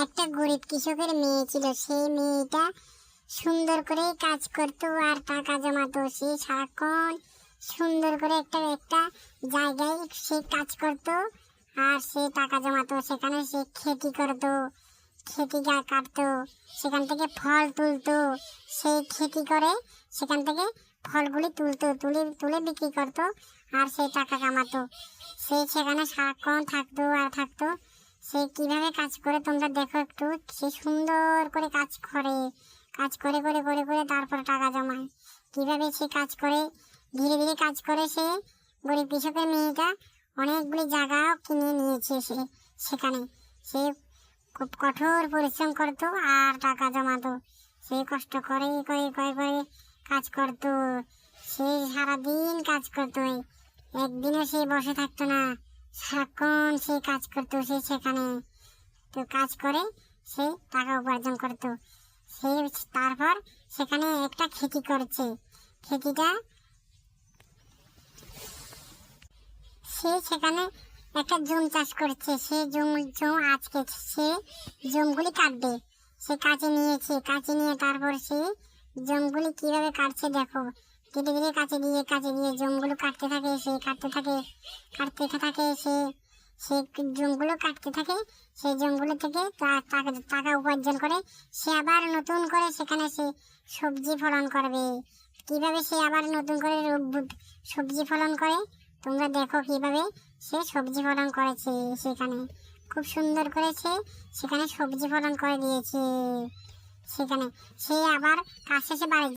একটা গরিব কৃষকের মেয়ে ছিল। সেই মেয়েটা সুন্দর করে কাজ করতো আর টাকা জমাতো। সে সারাক্ষণ সুন্দর করে একটা একটা জায়গায় সে কাজ করতো আর সে টাকা জমাতো। সেখানে সে খেতি করতো, খেতি গা- কাটতো, সেখান থেকে ফল তুলতো। সেই খেতি করে, সেখান থেকে ফলগুলি তুলতো, তুলে তুলে বিক্রি করতো আর সেই টাকা কামাতো। সে সেখানে সারাক্ষণ থাকতো আর থাকতো। সে কীভাবে কাজ করে তোমরা দেখো একটু। সে সুন্দর করে কাজ করে। কাজ করে করে করে করে তারপর টাকা জমায়। কীভাবে সে কাজ করে? ধীরে ধীরে কাজ করে সে। গরিব কৃষকের মেয়েটা অনেকগুলি জায়গাও কিনে নিয়েছে সে সেখানে। সে খুব কঠোর পরিশ্রম করতো আর টাকা জমাতো। সে কষ্ট করে করে করে করে কাজ করতো। সে সারাদিন কাজ করতো। একদিনও সে বসে থাকতো না। সারাক্ষণ সে কাজ করতো, সে সেখানে তো কাজ করে, সে টাকা উপার্জন করতো। সে তারপর সেখানে একটা খেতি করছে। খেতিটা সে সেখানে একটা জম চাষ করছে। সে জম জম আজকে, সে জমগুলি কাটবে। সে কাছে নিয়েছে কাছে নিয়ে তারপর সে জমগুলি কীভাবে কাটছে দেখো। ধীরে ধীরে কাছে দিয়ে কাছে দিয়ে জমগুলো কাটতে থাকে সে কাটতে থাকে কাটতে থাকে, সে সে জমগুলো কাটতে থাকে, সেই জমগুলো থেকে টাকা উপার্জন করে, সে আবার নতুন করে সেখানে সে সবজি ফলন করবে। কীভাবে সে আবার নতুন করে সবজি ফলন করে? তোমরা দেখো কীভাবে সে সবজি ফলন করেছে সেখানে। খুব সুন্দর করেছে সেখানে সবজি ফলন করে দিয়েছে। সেখানে সে আবার কাজ শেষে বাড়ি